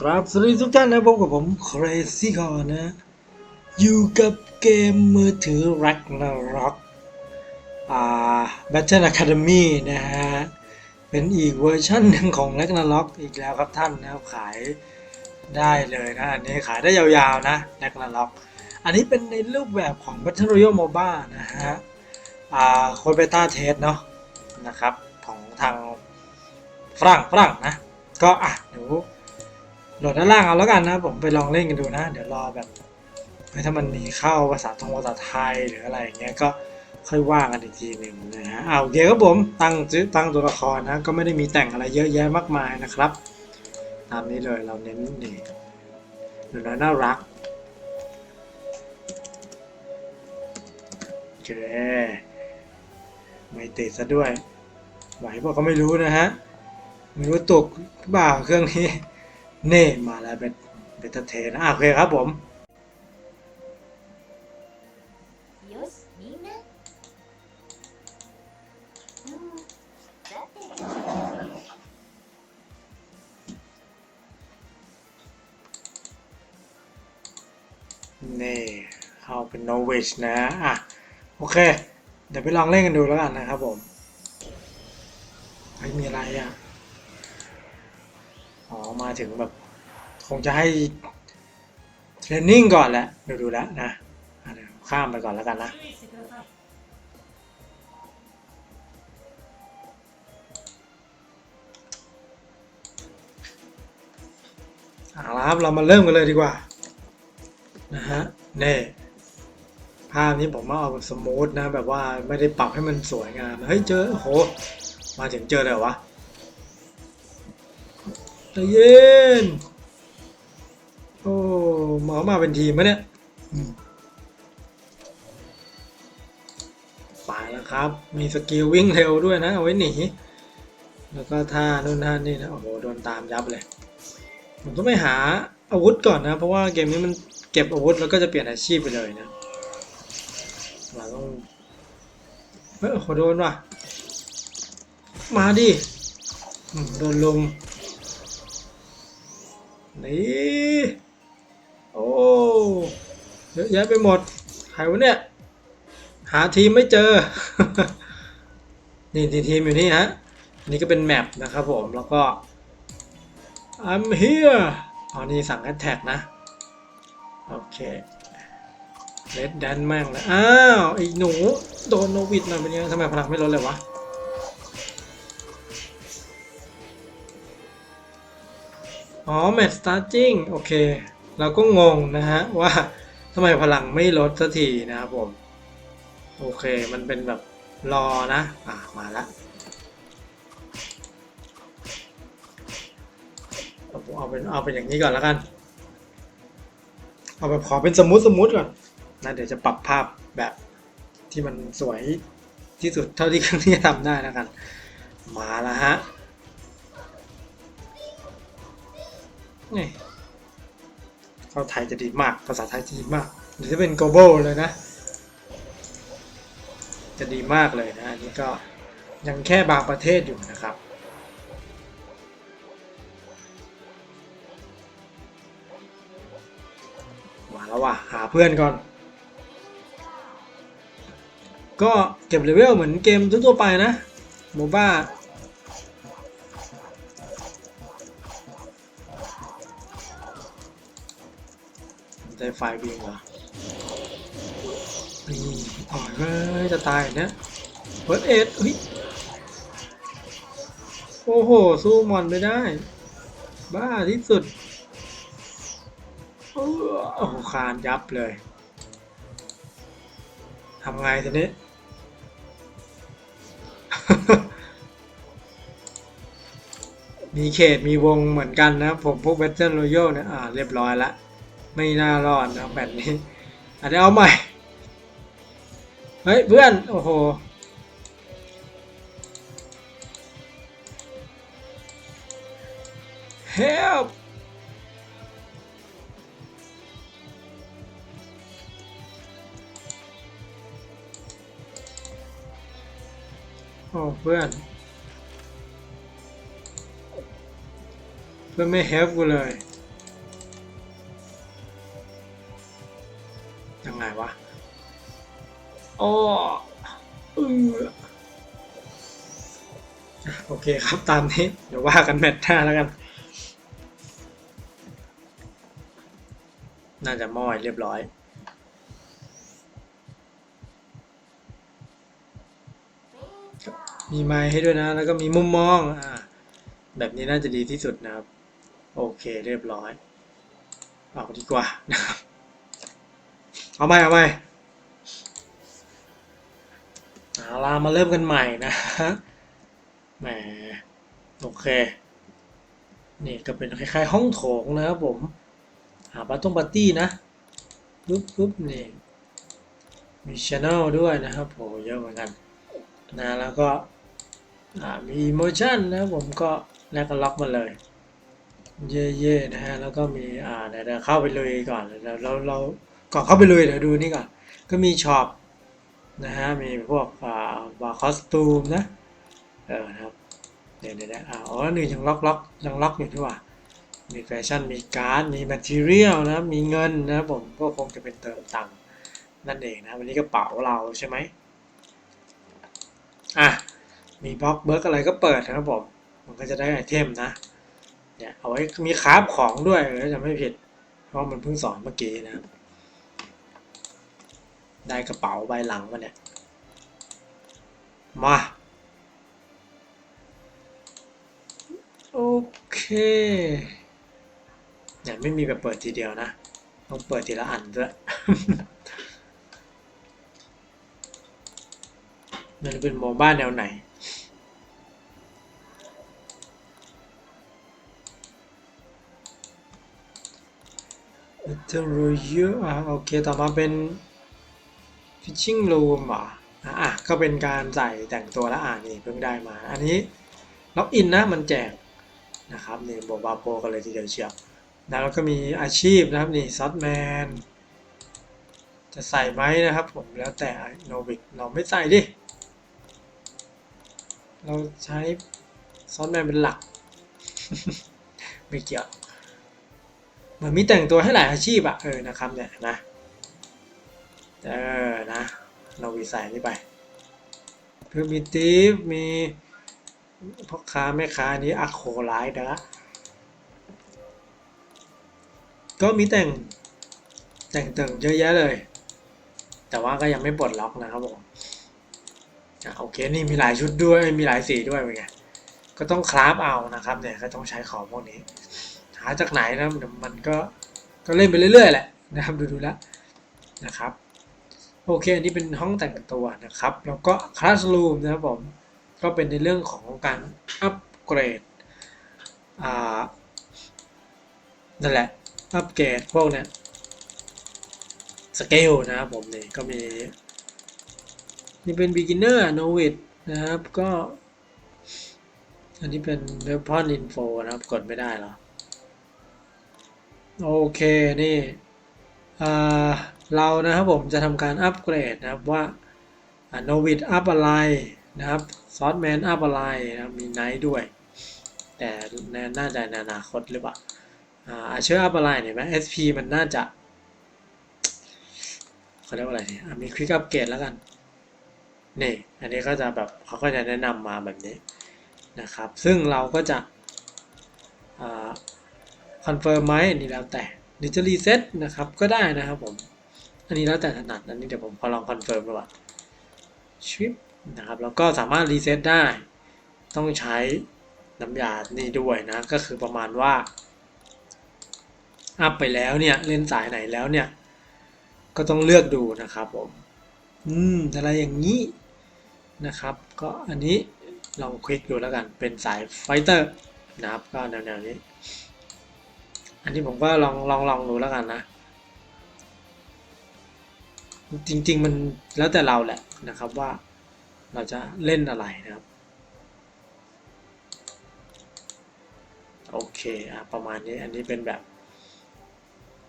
ครับสวัสดีทุกท่านนะพบกับผม Crazy c o r นะ อยู่กับเกมมือถือ Ragnarok อ่า Battle Academy นะฮะ เป็นอีกเวอร์ชันหนึ่งของ Ragnarok อีกแล้วครับท่านนะขายได้เลยนะ อันนี้ขายได้ยาวๆนะ Ragnarok อันนี้เป็นในรูปแบบของ Battle Royale MOBA นะฮะ อ่าโคเบต้าเทสเนาะนะครับ ของทางฝรั่งฝรั่งนะ ก็อะเดี๋ยว โหลดด้านล่างเอาแล้วกันนะผมไปลองเล่นกันดูนะ เดี๋ยวรอแบบถ้ามันมีเข้าภาษาทงภาษาไทยหรืออะไรอย่างเงี้ยก็ค่อยว่ากันอีกทีหนึ่งนะฮะเอาโอเคครับผมตั้งชื่อตั้งตัวละครนะก็ไม่ได้มีแต่งอะไรเยอะแยะมากมายนะครับ ตามนี้เลยเราเน้นนี่ดูแล้วน่ารักโอเคไม่ติดซะด้วยไหวเปล่าก็ไม่รู้นะฮะไม่รู้ตกหรือเปล่าเครื่องนี้ เนี่มาแล้วเป็นเป็นทะเทนะโอเคครับผมนี่เอาเป็นโนวิชนะ อะ โอเค เดี๋ยวไปลองเล่นกันดูแล้วกันนะครับผมไม่มีอะไรอะ อ๋อ มาถึงแบบ คงจะให้เทรนนิ่งก่อนแหละดี๋ยวดูแล้วนะข้ามไปก่อนแล้วกันนะเอาละครับเรามาเริ่มกันเลยดีกว่า นะฮะเน่ภาพนี้ผมว่าเอาสมูทนะแบบว่าไม่ได้ปรับให้มันสวยงามเฮ้ยเจอโห มาถึงเจอเลยวะใจเย็น หมอมาเป็นทีมมะเนี่ยอืมไปแล้วครับ มีสกิลวิ่งเร็วด้วยนะ เอาไว้หนี แล้วก็ท่านู่นท่านี่นะ โอ้โห โดนตามยับเลย ผมต้องไปหาอาวุธก่อนนะ เพราะว่าเกมนี้มันเก็บอาวุธแล้วก็จะเปลี่ยนอาชีพไปเลยนะ เราต้อง เฮ้ยขอโดนว่ะ มาดิอืมโดนลุมนี่ แยะไปหมดใครวะเนี่ย หาทีมไม่เจอ นี่ทีมอยู่นี่ฮะอันนี่ก็เป็นแมปนะครับผม แล้วก็ I'm here อ๋อนี่สั่งแฮชแท็กนะ โอเคเลดแดนแม่งเลยอ้าว ไอ้หนู โดนโนวิดหน่อยเป็นยังทำไมพลังไม่ลดเลยวะอ๋อแมตสตาร์จิงโอเค เราก็งงนะฮะ ว่า ทำไมพลังไม่ลดสักทีนะครับผม โอเคมันเป็นแบบรอนะ อะ มาล้วเอาเอาเป็นเอาเป็นอย่างนี้ก่อนแล้วกัน เอาแบบขอเป็นสมูทสมูทก่อนนะเดี๋ยวจะปรับภาพแบบที่มันสวยที่สุดเท่าที่เครื่องนี้ทำได้แล้วกัน มาแล้วฮะนี่ เข้าไทยจะดีมาก ภาษาไทยจะดีมาก หรือจะเป็น global เลยนะ จะดีมากเลยนะ อันนี้ก็ยังแค่บางประเทศอยู่นะครับมาแล้วว่ะ หาเพื่อนก่อน ก็เก็บเลเวลเหมือนเกมทั่วไปนะโมบ้า ได้ไฟบิงเหรอนี่อ๋อเฮ้ยจะตายเนี่ยเฟิร์สเอ็ดเฮ้ยโอ้โห สู้มอนไม่ได้ บ้าที่สุด โอ้โหคานยับเลยทำไงทีนี้ มีเขตมีวงเหมือนกันนะ ผมพวก Battle Royale เนี่ย อ่า เรียบร้อยละ ไม่น่ารอดนะแบบนี้อาจจะเอาใหม่ เฮ้ย เพื่อน โอ้โห help โอ้เพื่อน เพื่อนไม่เฮลป์กูเลย อ้อโอเคครับตามนี้ เดี๋ยวว่ากันแมตช์หน้าแล้วกัน น่าจะม้อยเรียบร้อยมีไมค์ให้ด้วยนะ แล้วก็มีมุมมองอ่าแบบนี้น่าจะดีที่สุดนะครับ โอเคเรียบร้อย เอาดีกว่านะครับ เอาไหมเอาไห เอาลามาเริ่มกันใหม่นะฮะแหมโอเค นี่ก็เป็นคล้ายๆห้องโถงนะครับผม หาปาร์ตงปาร์ตี้นะปุ๊บปุ๊บนี่มีช anel ด้วยนะครับโหเยอะเหมือนกันนะแล้วก็มี emotion นะผมก็แล้วก็ล็อกมาเลย เย่ๆนะฮะแล้วก็มีอ่าเดี๋ยวเดี๋ยวเข้าไปเลยก่อนเราเราเราก่อนเข้าไปเลยเดี๋ยวดูนี่ก่อนก็มีช็อป นะฮะมีพวกอ่าบาร์คอสตูมนะเออนะครับเดี๋ยวเดี๋ยวอ่าอ๋อหนึ่งยังล็อกล็อกยังล็อกอยู่ที่ว่ามีแฟชั่นมีการ์ดมีแมทเทียลนะมีเงินนะผมก็คงจะเป็นเติมตังค์นั่นเองนะวันนี้กระเป๋าเราใช่ไหมอะมีบล็อกเบิร์กอะไรก็เปิดนะครับผมมันก็จะได้ไอเทมนะเนี่ยเอาไว้มีคราฟของด้วยเออจะไม่ผิด เพราะมันเพิ่งสอนเมื่อกี้นะครับ ได้กระเป๋าใบหลังมาเนี่ย มา โอเคเนี่ยไม่มีแบบเปิดทีเดียวนะ ต้องเปิดทีละอันด้วยมันเป็นโมบ้าแนวไหนเทอร์เยอะอะโอเค ต่อมาเป็น Fishing Room เหรออะอะก็เป็นการใส่แต่งตัวและอ่านนี่เพิ่งได้มา อันนี้ล็อกอินนะมันแจกนะครับนี่โบบาโปกันเลยทีเดียวเชียวแล้วก็มีอาชีพนะครับนี่ซอสแมนจะใส่ไหมนะครับผมแล้วแต่โนวิกเราไม่ใส่ดิ เราใช้ซอสแมนเป็นหลัก ไม่เกี่ยว เหมือนมีแต่งตัวให้หลายอาชีพอะเออนะครับเนี่ยนะ เออนะ เราวีใส่นี่ไปเพื่อมีทีฟมีพ่อค้าแม่ค้านี้อะโคไลท์นะก็มีแต่งแต่งเติงเยอะแยะเลย แต่ว่าก็ยังไม่ปลดล็อกนะครับผมอะโอเคนี่มีหลายชุดด้วยมีหลายสีด้วยเป็นไงก็ต้องคราฟเอานะครับเนี่ยก็ต้องใช้ของพวกนี้ หาจากไหนนะมันก็ก็เล่นไปเรื่อยๆแหละนะครับดูดูแล้วนะครับ โอเค อันนี้เป็นห้องแต่งตัวนะครับ แล้วก็คลาส o ูมนะครับผม ก็เป็นในเรื่องของการอัปเกรดอ่านั่นแหละ อัปเกรดพวกเนี้ยสเกลนะครับผมนี่ก็มี นี่เป็น beginner novice นะครับ ก็ อันนี้เป็น weapon info นะครับ กดไม่ได้หรอ โอเค นี่ เรานะครับผมจะทำการอัปเกรดนะครับว่าโนวิดอัพอะไรนะครับซอสแมนอัพอะไรนะมีไนท์ด้วย แต่น่าจะในอนาคตหรือเปล่าอาเชื่ออัพอะไรเนี่ยไหม SP มันน่าจะเขาเรียกว่าอะไรเนี่ยมีควิกอัปเกรดแล้วกัน นี่อันนี้ก็จะแบบเขาก็จะแนะนำมาแบบนี้นะครับ ซึ่งเราก็จะคอนเฟิร์มไหมนนี้แล้วแต่ หรือจะรีเซ็ตนะครับก็ได้นะครับผม อันนี้แล้วแต่ถนัดอันนี้เดี๋ยวผมขอลองคอนเฟิร์มดูว่าชิปนะครับแล้วก็สามารถรีเซ็ตได้ ต้องใช้น้ำยานี่ด้วยนะ ก็คือประมาณว่าอัพไปแล้วเนี่ยเล่นสายไหนแล้วเนี่ย ก็ต้องเลือกดูนะครับผม อืมอะไรอย่างนี้นะครับ ก็อันนี้ลองคลิกดูแล้วกันเป็นสายไฟเตอร์นะครับก็แนวๆนี้ อันนี้ผมก็ลองลองลองดูแล้วกันนะ จริง ๆ มันแล้วแต่เราแหละนะครับว่าเราจะเล่นอะไรนะครับ โอเคอะประมาณนี้อันนี้เป็นแบบ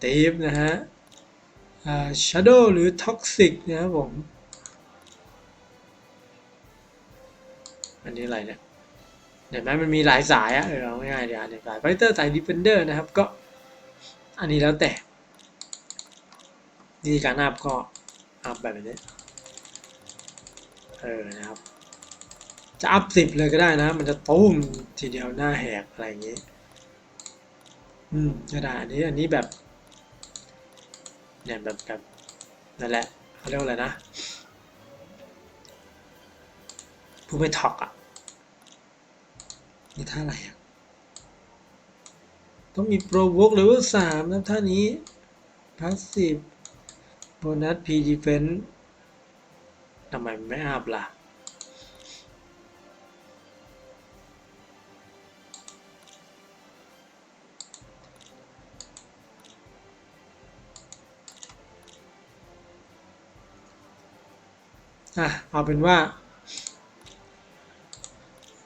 ตีฟนะฮะอ่า shadow หรือ toxic นะครับผม อันนี้อะไรเนี่ยเห็นไหมมันมีหลายสายอะเออเอาง่ายๆเดี๋ยวอ่านสายไฟเตอร์สายดิฟเฟนเดอร์นะครับก็ อันนี้แล้วแต่วิธีการอัพก็อัพแบบนี้เออนะครับ จะอัพสิบเลยก็ได้นะ มันจะตุ้มทีเดียวหน้าแหกอะไรอย่างนี้ อืมก็ได้อันนี้อันนี้แบบเนี่ยแบบแบบนั่นแหละเขาเรียกว่าอะไรนะผู้ไม่ถอกอะนี่ท่าอะไรอะ ต้องมีโปรวกเลเวลสามนะท่านี้พาสซีฟโบนัสพีดีเฟนทำไมไม่อัพล่ะ อะ เอาเป็นว่า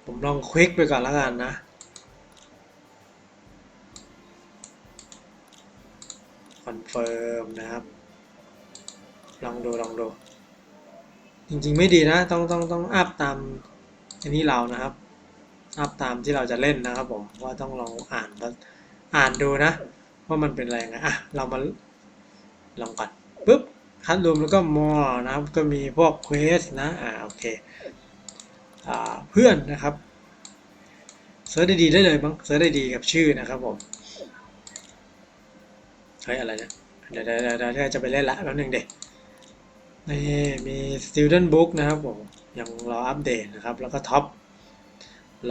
ผมลองควิกไปก่อนแล้วกันนะ อนเฟิร์มนะครับ ลองดูลองดู จริงๆไม่ดีนะ ต้องต้องต้องอัพตามอันนี้เรานะครับ อัพตามที่เราจะเล่นนะครับผม ว่าต้องลองอ่านอ่านดูนะ ว่ามันเป็นอะไรงไงอะ เรามาลองก่อนปุ๊บคัดรวมแล้วก็มอนะครับ ก็มีพวกเควสนะ อ่า โอเค อ่า เพื่อนนะครับ เซิร์ชได้ดีได้เลยมั้ง เซิร์ชได้ดีกับชื่อนะครับผม ฮ้ยอะไรเนี่ยเดี๋ยวเดี๋ยวเดี๋ยวจะไปเล่นละแป๊บนึงเด็กนี่มี student book นะครับผมยังรออัปเดตนะครับ แล้วก็ท็อป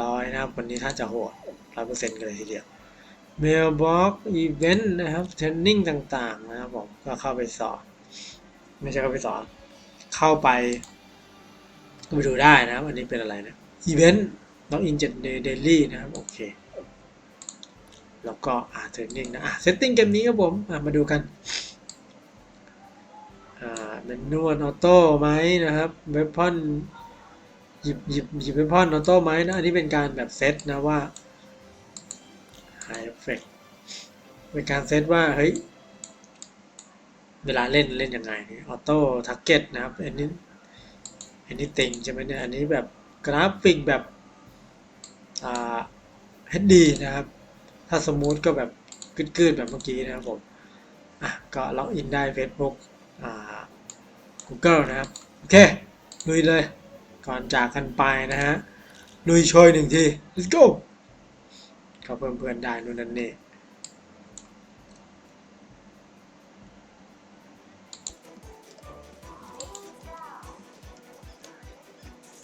ร้อยนะครับ วันนี้ถ้าจะโหดร้อยเปอร์เซ็นต์กันเลยทีเดียว mailbox event นะครับ training ต่างๆนะครับผมก็เข้าไปสอน ไม่ใช่เข้าไปสอน เข้าไปไปดูได้นะครับ อันนี้เป็นอะไรนะ event ล็อกอิน7 day daily นะครับ โอเค แล้วก็อ่าเทรนนิ่งนะอะเซตติ้งเกมนี้ครับผมมาดูกันอ่าเป็นนวดออโต้ไหมนะครับเวพอนหยิบหยิบหยิบเวพอนออโต้ไหมนะอันนี้เป็นการแบบเซตนะว่า High Effect เป็นการเซตว่าเฮ้ยเวลาเล่นเล่นยังไงนี่ออโต้ทักเก็ตนะครับอันนี้อันนี้ติงใช่ไหมเนี่ยอันนี้แบบกราฟิกแบบอ่า HD นะครับ ถ้าสมูทก็แบบกึดๆแบบเมื่อกี้นะครับผมอะก็ล็อกอินได้ Facebook อ่า Google นะครับ โอเคลุยเลย ก่อนจากกันไปนะฮะลุยโชยหนึ่งที let's go ก็เพิ่มเพื่อนๆได้นู่นนั่นนี่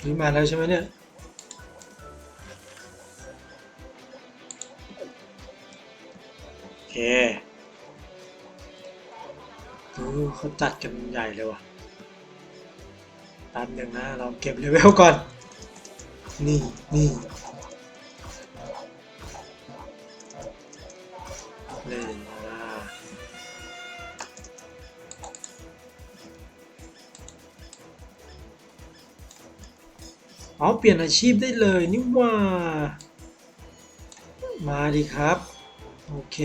นี่มาแล้วใช่ไหมเนี่ย เคดูเขาตัดกันใหญ่เลยว่ะแป๊บหนึ่งนะเราเก็บเลเวลก่อน นี่นี่นี่อ่าอ๋อเปลี่ยนอาชีพได้เลยนี่ว่า มาดีครับ เค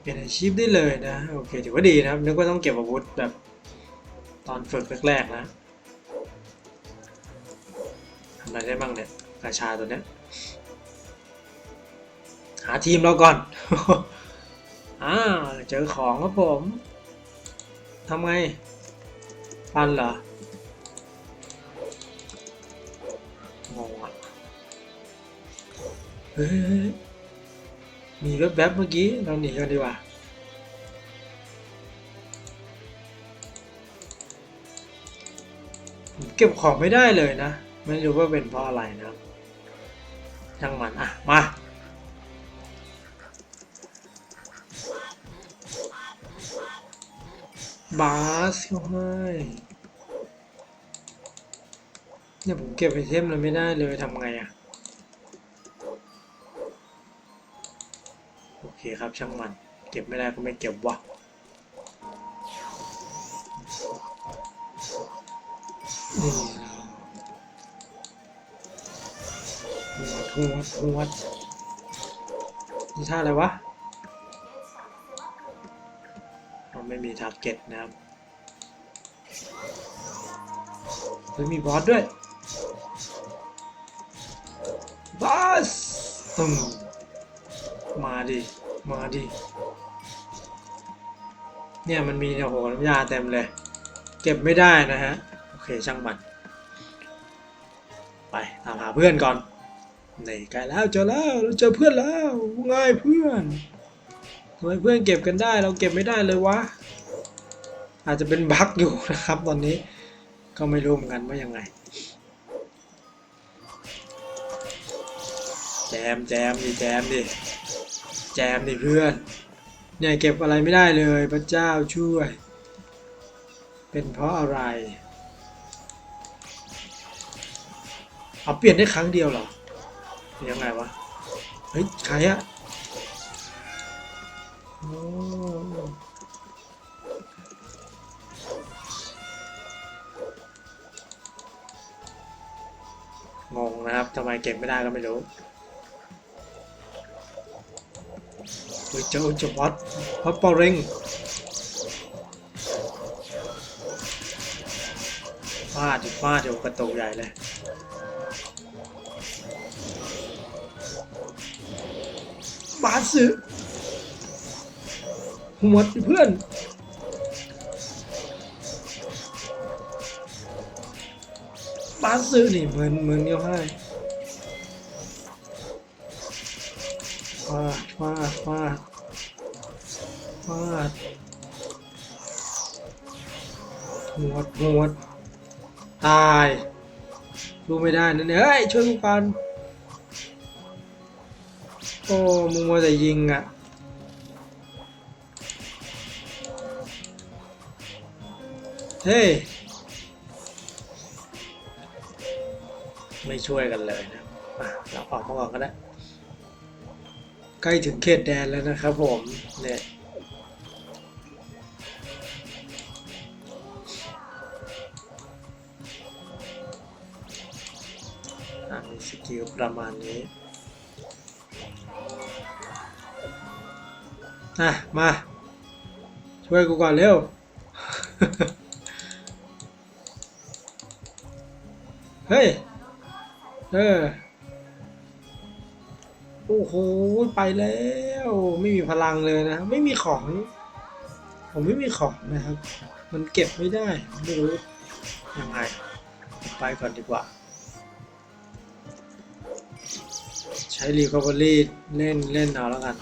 เปลี่ยนอาชีพได้เลยนะ โอเคถือว่าดีนะครับ นึกว่าต้องเก็บอาวุธแบบตอนฝึกแรกๆนะทำอะไรได้บ้างเนี่ยกาชาตัวเนี้ย หาทีมเราก่อนอ้าเจอของครับผมทำไง ปันเหรอ เฮ้ยมีแวบๆเมื่อกี้ เราหนีกันดีกว่า เก็บของไม่ได้เลยนะ ไม่รู้ว่าเป็นเพราะอะไรนะช่างมันอะ มาบาสเขาให้เนี่ยผมเก็บไอเทมเลยไม่ได้เลยทำไงอะ เคครับช่างมัน เก็บไม่ได้ก็ไม่เก็บวะนี่หัวดหัวดหัวดนี่ท่าอะไรวะเราไม่มีทาร์เก็ตนะครับเฮ้ยมีบอสด้วยบอสตึมมาดิ มาดิ เนี่ยมันมีเนี่ยโหน้ำยาเต็มเลย เก็บไม่ได้นะฮะ โอเคช่างมัน ไปตามหาเพื่อนก่อนนี่ใกล้แล้วเจอแล้วเราเจอเพื่อนแล้วง่ายเพื่อนทำไมเพื่อนเก็บกันได้ เราเก็บไม่ได้เลยวะ อาจจะเป็นบั๊กอยู่นะครับตอนนี้ ก็ไม่รู้เหมือนกันว่ายังไง แจมแจมดิแจมดิ จมดิเพื่อน เนี่ยเก็บอะไรไม่ได้เลยพระเจ้าช่วย เป็นเพราะอะไร เอาเปลี่ยนได้ครั้งเดียวเหรอยังไงวะ เฮ้ยใครอะโองงนะครับทำไมเก็บไม่ได้ก็ไม่รู้ ยเจอเจวัดวัดปอเร่งฟาดฟาดเดี๋ยวกระตุกใหญ่เลยบาสึหัวดิเพื่อนบาสึนี่เหมือนเหมือนเดียวให้ฟาดฟาดฟาด ฟาดหัวดหัวดตายดูไม่ได้นะเนี่ยเฮ้ย ช่วยกูกันโอ้มึงมัวแต่ยิงอะเฮ้ย ไม่ช่วยกันเลยนะอะเราออกมาก่อนก็ได้ ใกล้ถึงเขตแดนแล้วนะครับผม เนี่ย สกิลประมาณนี้อะมา ช่วยกูก่อนเร็ว เฮ้ย เออ โอ้โห ไปแล้ว ไม่มีพลังเลยนะ ไม่มีของ ผมไม่มีของนะครับ มันเก็บไม่ได้ ไม่รู้ยังไง ไปก่อนดีกว่า ช้รีคอเวอรี่เล่นเล่นเอาแล้วกัน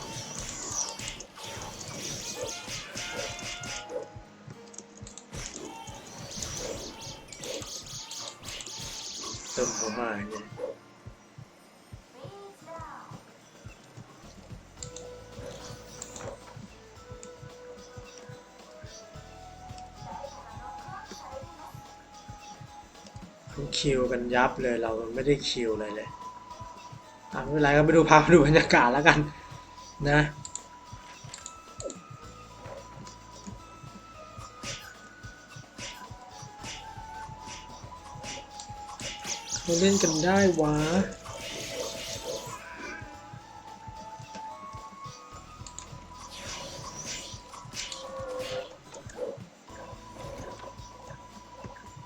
เติมเข้ามาอย่างเงี้ยเขาคิวกันยับเลยเราไม่ได้คิวเลยเลย อะไม่เป็นไรก็ไปดูพาไปดูบรรยากาศแล้วกันนะเขาเล่นกันได้วะ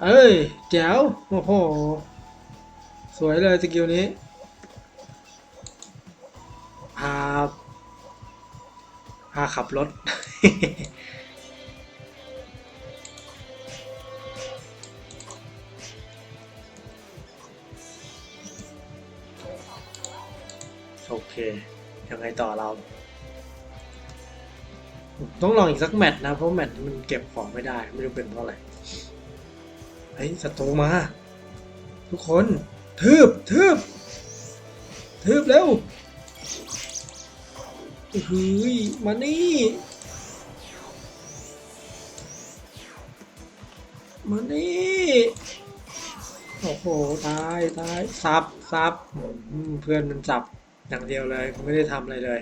เอ้ยแจ๋วโอ้โห สวยเลยสกิลนี้ ขับรถ โอเค ยังไงต่อเรา ต้องลองอีกสักแมตช์นะ เพราะแมตช์มันเก็บของไม่ได้ ไม่รู้เป็นเพราะอะไร เฮ้ยศัตรูมา ทุกคน ทืบทืบทืบเร็ว เฮ้ยมานี่มานี่โอ้โหตายตายซับซับเพื่อนมันจับอย่างเดียวเลยไม่ได้ทำอะไรเลย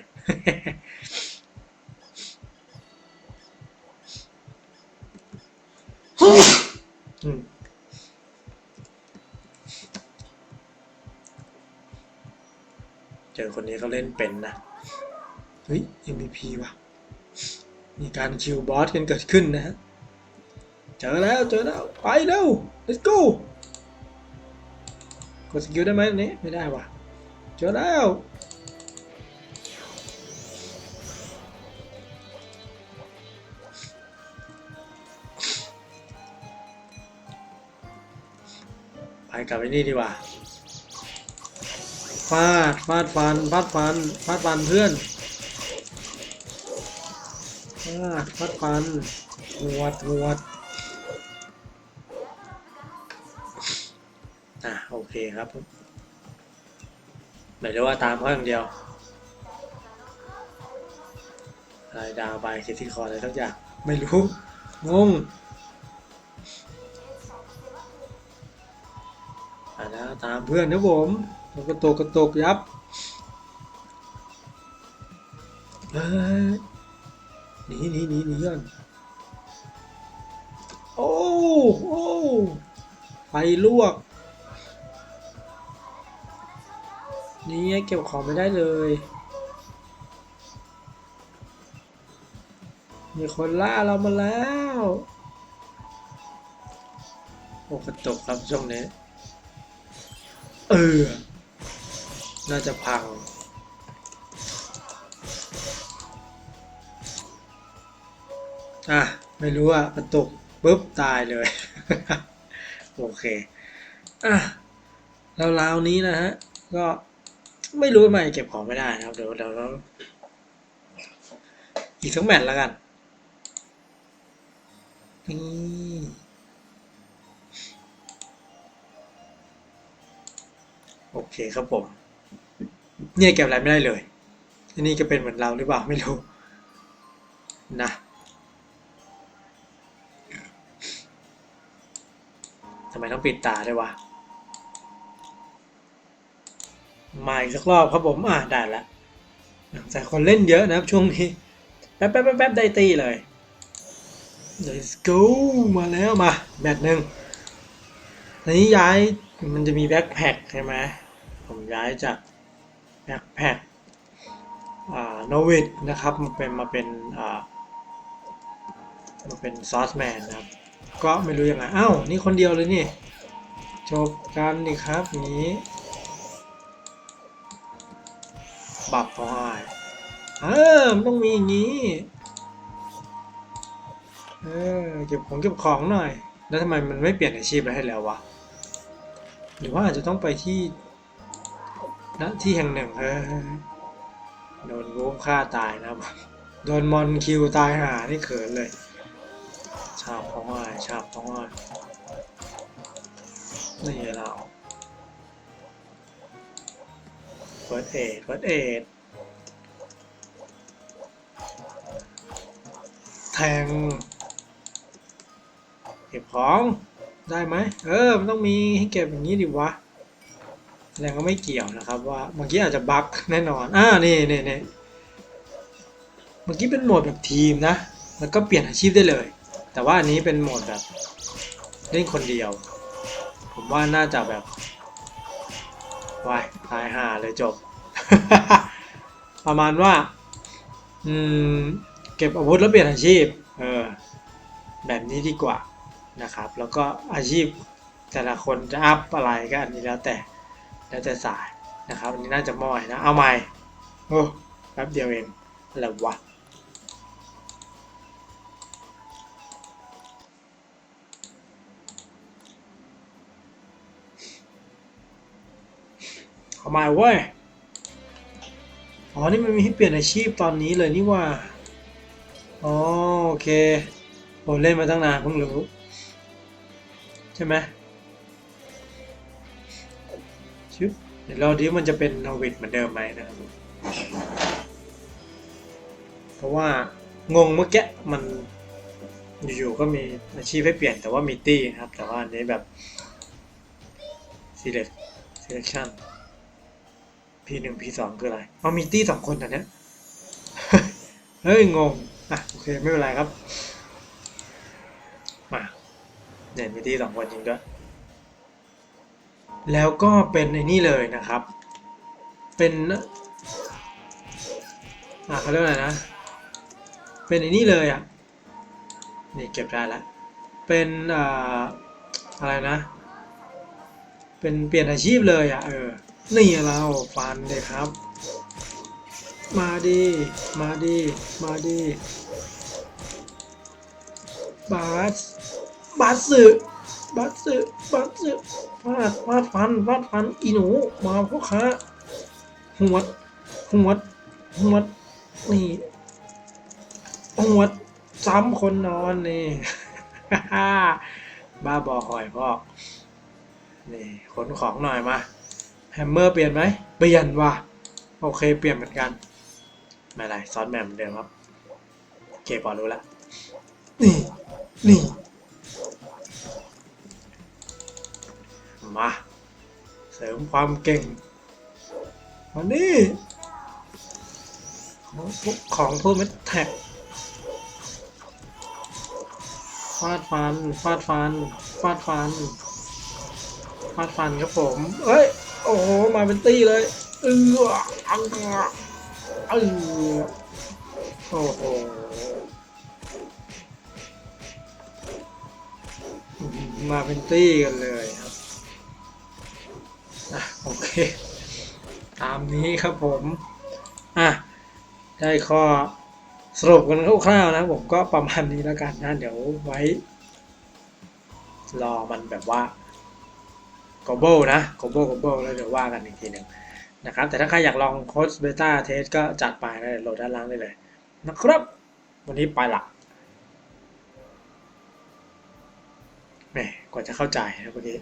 เจอคนนี้เขาเล่นเป็นนะ เฮ้ย MVP ว่ะ มีการคิวบอสกันเกิดขึ้นนะฮะ เจอแล้ว เจอแล้ว ไปเร็ว let's go กดสกิลได้ไหมอันนี้ไม่ได้ว่ะ เจอแล้วอกลับไปนี่ดีกว่าฟาดฟาดฟันฟาดฟันฟาดฟันเพื่อน ฟาดฟาดฟันหวดหวดอะโอเคครับหมายถึงว่าตามเขาอย่างเดียวอะไรดาวไปคิดที่คออะไรทุกอย่าง ไม่รู้ งงอ่านะตามเพื่อนนะผมกระตกกระตกยับ โอ้โอ้ไฟลวก นี่เก็บของไม่ได้เลย มีคนล่าเรามาแล้วโอ้กระตกครับช่วงนี้ เออ น่าจะพังอะ ไม่รู้อะกระตก ปุ๊บตายเลย โอเคอะแล้วราวนี้นะฮะ ก็ไม่รู้ทำไมเก็บของไม่ได้นะครับ เดี๋ยวเดี๋ยวเราอีกสักแมตช์แล้วกันนี่โอเคครับผม เนี่ยเก็บอะไรไม่ได้เลยอันนี้ก็เป็นเหมือนเราหรือเปล่าไม่รู้นะ ไมต้องปิดตาด้วยวะ มาอีกสักรอบครับผม อะได้ละแต่คนเล่นเยอะนะครับช่วงนี้ แป๊บแป๊บแป๊บได้ตีเลย let's go มาแล้วมา แบตหนึ่งอันนี้ย้ายมันจะมีแบ็คแพคใช่ไหมผมย้ายจากแบ็คแพคอ่าโนวิดนะครับมาเป็นมาเป็นอ่ามาเป็นซอสแมนนะครับ ก็ไม่รู้ยังไงอ้าวนี่คนเดียวเลยนี่ จบกันนี่ครับนี้บับพอยเออมันต้องมีอย่างนี้ เออเก็บของเก็บของหน่อย แล้วทำไมมันไม่เปลี่ยนอาชีพไปให้แล้ววะ หรือว่าอาจจะต้องไปที่ณที่แห่งหนึ่งเออโดนงูฆ่าตายนะโดนมอนคิวตายหานี่เขินเลยาบท้องอ้ายชาบท้องอ้ายนี่เราเฟิร์สเอดเฟิร์สเอดแทงเก็บของได้ไหมเออ มันต้องมีให้เก็บอย่างนี้ดิวะแสดงว่าไม่เกี่ยวนะครับว่าเมื่อกี้อาจจะบั๊กแน่นอน อ่า นี่นี่นี่เมื่อกี้เป็นโหมดแบบทีมนะ แล้วก็เปลี่ยนอาชีพได้เลย แต่ว่าอันนี้เป็นโหมดแบบเล่นคนเดียว ผมว่าน่าจะแบบวายตายห่าเลยจบ ประมาณว่า อืม เก็บอาวุธแล้วเปลี่ยนอาชีพ เออ แบบนี้ดีกว่านะครับ แล้วก็อาชีพแต่ละคนจะอัพอะไรก็อันนี้แล้วแต่แล้วแต่สายนะครับ อันนี้น่าจะมอยนะ เอาใหม่ โอ้แป๊บเดียวเอง อะไรวะ เอาใหม่เว้ย อ๋อ นี่มันมีให้เปลี่ยนอาชีพตอนนี้เลยนี่ว่า อ๋อโอเคผมเล่นมาตั้งนานเพิ่งรู้ ใช่ไหมชึบเดี๋ยวเราดิมันจะเป็นนวิดเหมือนเดิมไหมนะครับ เพราะว่างงเมื่อกี้มันอยู่ๆก็มีอาชีพให้เปลี่ยนแต่ว่ามีตี้นะครับ แต่ว่าอันนี้แบบ select selection p หนึ่ง p สองคืออะไรเอามีตี้สองคนแต่เนี้ยเฮ้ย งง อะ โอเค ไม่เป็นไรครับ มาเนี่ยมีตี้สองคนจริงด้วย แล้วก็เป็นไอ้นี่เลยนะครับ เป็นอะเขาเรียกอะไรนะ เป็นไอ้นี่เลยอะ นี่เก็บได้แล้ว เป็นอ่าอะไรนะ เป็นเปลี่ยนอาชีพเลยอะ เออ นี่เราฟันเลยครับ มาดี มาดี มาดีบาสบาสสึบัตสึบัตสึฟาดฟาดฟันฟาดฟันอีหนู มาพ่อค้าหวดหวดหวดนี่หวดซ้ำคนนอนนี่บ้าบอคอยพ่อนี่ขนของหน่อยมา แฮมเมอร์เปลี่ยนไหมเปลี่ยนว่ะโอเคเปลี่ยนเหมือนกันไม่เป็นไรซ้อนแบบเหมือนเดิมครับโอเคพอรู้แล้วนี่นี่มาเสริมความเก่งมานี่ของพวกของพูดไม่แท็กฟาดฟัน ฟาดฟัน ฟาดฟัน ฟาดฟันครับผม เอ้ย โอ้โหมาเป็นตี้เลยเอออังเออโอ้โหมาเป็นตี้กันเลยครับอะโอเค ตามนี้ครับผมอะได้ข้อสรุปกันคร่าวๆนะผมก็ประมาณนี้แล้วกันนะเดี๋ยวไว้ รอมันแบบว่า global นะ global global แล้วเดี๋ยวว่ากันอีกทีหนึ่งนะครับ แต่ถ้าใครอยากลองโค้ดเบต้าเทสก็จัดไปนะโหลดด้านล่างได้เลยนะครับ วันนี้ไปละแหมกว่าจะเข้าใจนะเมื่อกี้